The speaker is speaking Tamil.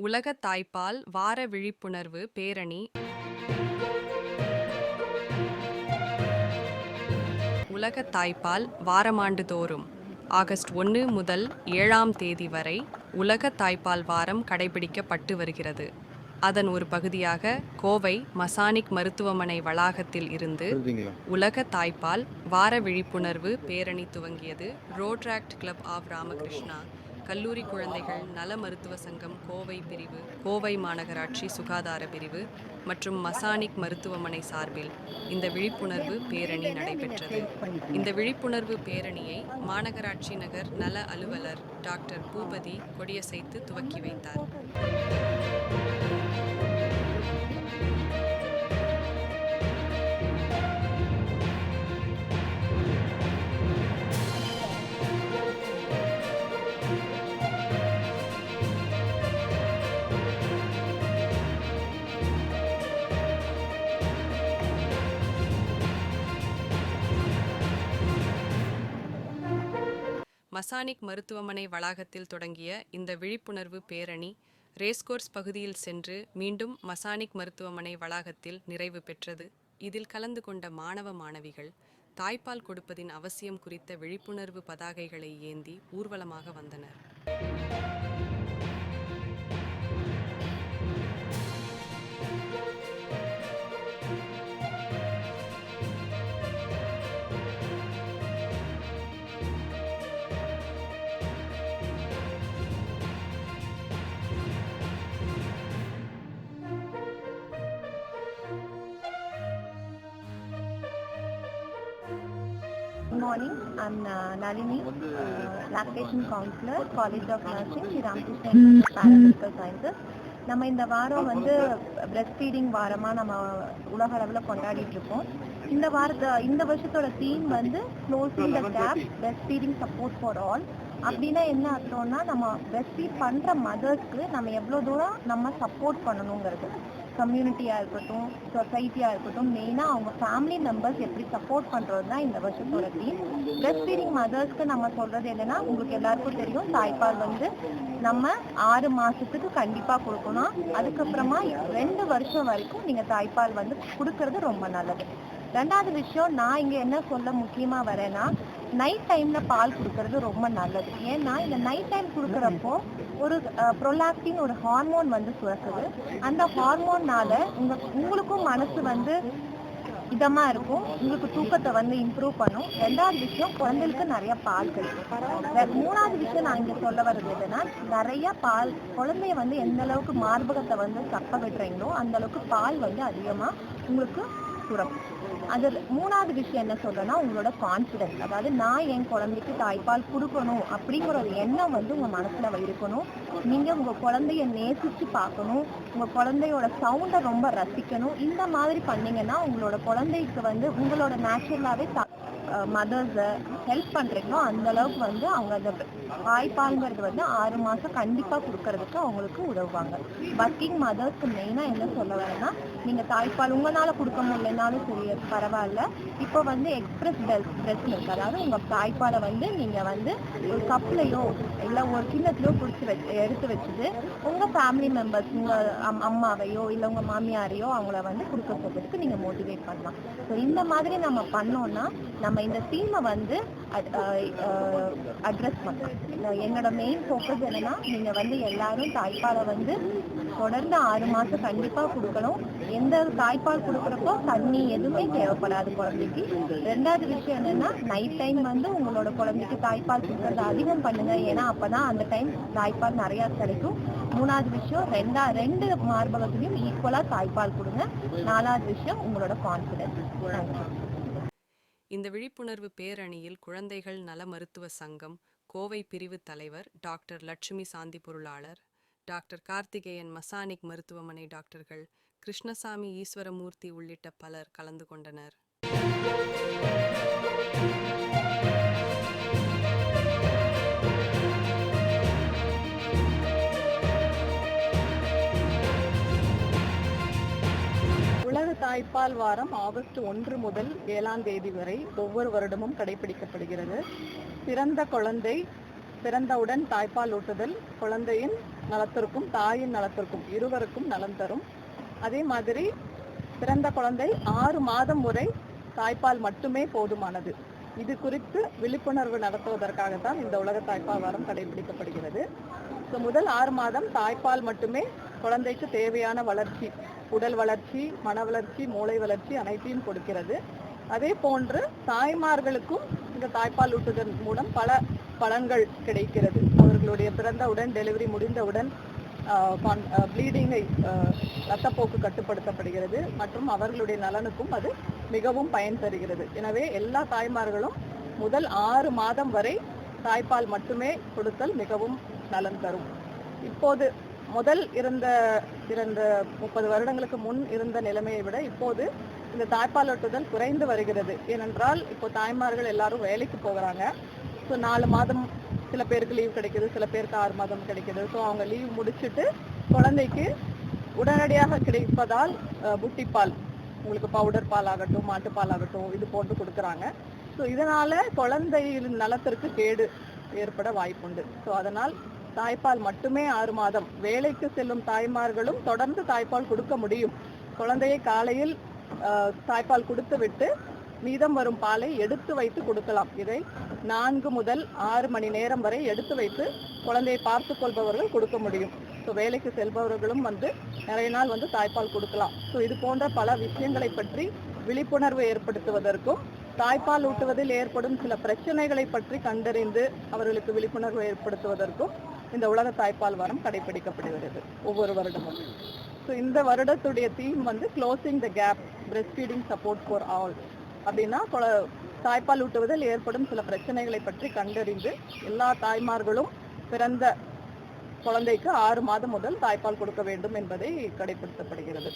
உலக தாய்ப்பால் வார விழிப்புணர்வு பேரணி. உலக தாய்ப்பால் வாரமாண்டுதோறும் ஆகஸ்ட் ஒன்று முதல் ஏழாம் தேதி வரை உலக தாய்ப்பால் வாரம் கடைபிடிக்கப்பட்டு வருகிறது. அதன் ஒரு பகுதியாக கோவை மசானிக் மருத்துவமனை வளாகத்தில் இருந்து உலக தாய்ப்பால் வார விழிப்புணர்வு பேரணி துவங்கியது. Rotaract club of Ramakrishna. கல்லூரி குழந்தைகள் நல மருத்துவ சங்கம் கோவை பிரிவு கோவை மாநகராட்சி சுகாதார பிரிவு மற்றும் மசானிக் மருத்துவமனை சார்பில் இந்த விழிப்புணர்வு பேரணி நடைபெற்றது. இந்த விழிப்புணர்வு பேரணியை மாநகராட்சி நகர் நல அலுவலர் டாக்டர் பூபதி கொடியசைத்து துவக்கி வைத்தார். மசானிக் மருத்துவமனை வளாகத்தில் தொடங்கிய இந்த விழிப்புணர்வு பேரணி ரேஸ்கோர்ஸ் பகுதியில் சென்று மீண்டும் மசானிக் மருத்துவமனை வளாகத்தில் நிறைவு பெற்றது. இதில் கலந்து கொண்ட மாணவ மாணவிகள் தாய்ப்பால் கொடுப்பதின் அவசியம் குறித்த விழிப்புணர்வு பதாகைகளை ஏந்தி ஊர்வலமாக வந்தனர். Good morning. I'm uh, Nalini, uh, lactation counselor, College of Nursing, Institute of Paramedical Sciences. நம்ம இந்த வாரம் வந்து பிரெஸ்ட் ஃபீடிங் வாரமா நம்ம உலக அளவில் கொண்டாடிட்டு இருக்கோம் இந்த வாரத்தை இந்த வருஷத்தோட தீம் வந்து closing the gap breast feeding support for all அப்படின்னா என்ன அர்த்தம்னா நம்ம பிரெஸ்ட் ஃபீட் பண்ற மதர்ஸ்க்கு நம்ம எவ்வளோ தூரம் நம்ம சப்போர்ட் பண்ணணுங்கிறது கம்யூனிட்டியாக இருக்கட்டும் சொசைட்டியாக இருக்கட்டும் மெயினாக அவங்க ஃபேமிலி மெம்பர்ஸ் எப்படி சப்போர்ட் பண்ணுறது தான் இந்த வருஷத்தோட தீம் பிரெஸ்ட் ஃபீடிங் மதர்ஸ்க்கு நம்ம சொல்கிறது என்னன்னா உங்களுக்கு எல்லாருக்கும் தெரியும் தாய்ப்பால் வந்து நம்ம ஆறு மாதத்துக்கு கண்டிப்பாக கொடுக்கணும். அதுக்கப்புறமா ரெண்டு வருஷம் வரைக்கும் நீங்கள் தாய்ப்பால் வந்து கொடுக்கறது ரொம்ப நல்லது. ரெண்டாவது விஷயம் நான் இங்கே என்ன சொல்ல முக்கியமாக வரேன்னா நைட் டைமில் பால் கொடுக்கறது ரொம்ப நல்லது. ஏன்னா இந்த நைட் டைம் கொடுக்குறப்போ ஒரு ப்ரொலாக்டின் ஒரு ஹார்மோன் வந்து சுரக்குது. அந்த ஹார்மோன்னால உங்க உங்களுக்கும் மனசு வந்து இதமா இருக்கும். உங்களுக்கு தூக்கத்தை வந்து இம்ப்ரூவ் பண்ணும். ரெண்டாவது விஷயம் குழந்தைகளுக்கு நிறைய பால் கிடைக்கும். மூணாவது விஷயம் நான் இங்க சொல்ல வர்றது என்னன்னா நிறைய பால் குழந்தைய வந்து எந்த அளவுக்கு மார்பகத்தை வந்து சப்ப விடுறீங்களோ அந்த அளவுக்கு பால் வந்து அதிகமா உங்களுக்கு சுரக்கும் அது மூணாவது விஷயம் என்ன சொல்றேன்னா உங்களோட கான்ஃபிடன்ஸ் அதாவது நான் என் குழந்தைக்கு தாய்ப்பால் கொடுக்கணும் அப்படிங்கிற ஒரு எண்ணம் வந்து உங்க மனசுல இருக்கணும். நீங்க உங்க குழந்தைய நேசிச்சு பார்க்கணும். உங்க குழந்தையோட சவுண்டை ரொம்ப ரசிக்கணும். இந்த மாதிரி பண்ணீங்கன்னா உங்களோட குழந்தைக்கு வந்து உங்களோட நேச்சுரலாவே மதர்ஸை ஹெல்ப் பண்றீங்களோ அந்த அளவுக்கு வந்து அவங்க அந்த தாய்ப்பால்ங்கிறது வந்து ஆறு மாசம் கண்டிப்பா கொடுக்கறதுக்கு அவங்களுக்கு உதவுவாங்க. ஒர்க்கிங் மதர்ஸ்க்கு மெயினா என்ன சொல்ல வரேன்னா நீங்க தாய்ப்பால் உங்களால கொடுக்க முடியலனாலும் சரி பரவாயில்ல. இப்போ வந்து எக்ஸ்பிரஸ் பெல்ட் பிரஸ் இருக்கு அதாவது உங்க தாய்ப்பாலை வந்து நீங்க வந்து ஒரு கப்லையோ இல்ல ஒரு கிண்ணத்திலோ குடிச்சு வச்சு எடுத்து வச்சுட்டு உங்க ஃபேமிலி மெம்பர்ஸ் உங்க அம்- அம்மாவையோ இல்ல உங்க மாமியாரையோ அவங்கள வந்து கொடுக்க சொல்றதுக்கு நீங்க மோட்டிவேட் பண்ணலாம். ஸோ இந்த மாதிரி நம்ம பண்ணோம்னா நம்ம இந்த தீமை வந்து அட்ரஸ் பண்ணலாம். என்னோட மெயின் ஃபோக்கஸ் என்னன்னா நீங்க வந்து எல்லாரும் தாய்ப்பாலை வந்து தொடர்ந்து ஆறு மாசம் கண்டிப்பா கொடுக்கணும். எந்த தாய்ப்பால் கொடுக்குறப்போ தண்ணி எதுவுமே தேவைப்படாது குழந்தைக்கு. ரெண்டாவது விஷயம் என்னன்னா நைட் டைம் வந்து உங்களோட குழந்தைக்கு தாய்ப்பால் கொடுக்கறது அதிகம் பண்ணுங்க. ஏன்னா அப்பதான் அந்த டைம் தாய்ப்பால் நிறைய கிடைக்கும். மூணாவது விஷயம் ரெண்டா ரெண்டு மார்பகத்திலையும் ஈக்குவலா தாய்ப்பால் கொடுங்க. நாலாவது விஷயம் உங்களோட கான்ஃபிடன்ஸ் தேங்க்யூ இந்த விழிப்புணர்வு பேரணியில் குழந்தைகள் நல மருத்துவ சங்கம் கோவை பிரிவு தலைவர் டாக்டர் லட்சுமி சாந்தி பொருளாளர் டாக்டர் கார்த்திகேயன் மசானிக் மருத்துவமனை டாக்டர்கள் கிருஷ்ணசாமி ஈஸ்வரமூர்த்தி உள்ளிட்ட பலர் கலந்து கொண்டனர். தாய்ப்பால் வாரம் ஆகஸ்ட் ஒன்று முதல் ஏழாம் தேதி வரை ஒவ்வொரு வருடமும் கடைபிடிக்கப்படுகிறது. பிறந்த குழந்தை பிறந்தவுடன் தாய்ப்பால் ஊட்டுதல் குழந்தையின் நலத்திற்கும் தாயின் நலத்திற்கும் இருவருக்கும் நலம் தரும். அதே மாதிரி பிறந்த குழந்தை ஆறு மாதம் வரை தாய்ப்பால் மட்டுமே போதுமானது. இது குறித்து விழிப்புணர்வு நடத்துவதற்காகத்தான் இந்த உலக தாய்ப்பால் வாரம் கடைபிடிக்கப்படுகிறது. ஸோ முதல் ஆறு மாதம் தாய்ப்பால் மட்டுமே குழந்தைக்கு தேவையான வளர்ச்சி உடல் வளர்ச்சி மன வளர்ச்சி மூளை வளர்ச்சி அனைத்தையும் கொடுக்கிறது. அதே போன்று தாய்மார்களுக்கும் இந்த தாய்ப்பால் ஊட்டுதல் மூலம் பல பலன்கள் கிடைக்கிறது. அவர்களுடைய பிறந்தவுடன் டெலிவரி முடிந்தவுடன் ப்ளீடிங்கை ரத்தப்போக்கு கட்டுப்படுத்தப்படுகிறது. மற்றும் அவர்களுடைய நலனுக்கும் அது மிகவும் பயன் தருகிறது. எனவே எல்லா தாய்மார்களும் முதல் ஆறு மாதம் வரை தாய்ப்பால் மட்டுமே கொடுத்தல் மிகவும் நலன் தரும். இப்போது முதல் இருந்த இருந்த முப்பது வருடங்களுக்கு முன் இருந்த நிலைமையை விட இப்போது இந்த தாய்ப்பால் ஒட்டுதல் குறைந்து வருகிறது. ஏனென்றால் இப்போ தாய்மார்கள் எல்லாரும் வேலைக்கு போகிறாங்க. ஸோ நாலு மாதம் சில பேருக்கு லீவ் கிடைக்குது சில பேருக்கு ஆறு மாதம் கிடைக்குது. ஸோ அவங்க லீவ் முடிச்சுட்டு குழந்தைக்கு உடனடியாக கிடைப்பதால் புட்டிப்பால் உங்களுக்கு பவுடர் பால் ஆகட்டும் மாட்டுப்பால் ஆகட்டும் இது போட்டு கொடுக்குறாங்க. ஸோ இதனால குழந்தையின் நலத்திற்கு கேடு ஏற்பட வாய்ப்புண்டு. ஸோ அதனால் தாய்ப்பால் மட்டுமே ஆறு மாதம். வேலைக்கு செல்லும் தாய்மார்களும் தொடர்ந்து தாய்ப்பால் கொடுக்க முடியும். குழந்தையை காலையில் தாய்ப்பால் கொடுத்து விட்டு மீதம் வரும் பாலை எடுத்து வைத்து கொடுக்கலாம். இதை நான்கு முதல் ஆறு மணி நேரம் வரை எடுத்து வைத்து குழந்தையை பார்த்து கொள்பவர்கள் கொடுக்க முடியும். ஸோ வேலைக்கு செல்பவர்களும் வந்து நிறைய நாள் வந்து தாய்ப்பால் கொடுக்கலாம். ஸோ இது போன்ற பல விஷயங்களை பற்றி விழிப்புணர்வு ஏற்படுத்துவதற்கும் தாய்ப்பால் ஊட்டுவதில் ஏற்படும் சில பிரச்சனைகளை பற்றி கண்டறிந்து அவர்களுக்கு விழிப்புணர்வு ஏற்படுத்துவதற்கும் இந்த உலக தாய்ப்பால் வாரம் கடைபிடிக்கப்படுகிறது ஒவ்வொரு வருடமும். ஸோ இந்த வருடத்துடைய தீம் வந்து closing the gap breast feeding support for all அப்படின்னா தாய்ப்பால் ஊட்டுவதில் ஏற்படும் சில பிரச்சனைகளை பற்றி கண்டறிந்து எல்லா தாய்மார்களும் பிறந்த குழந்தைக்கு ஆறு மாதம் முதல் தாய்ப்பால் கொடுக்க வேண்டும் என்பதை கடைபிடிக்கப்படுகிறது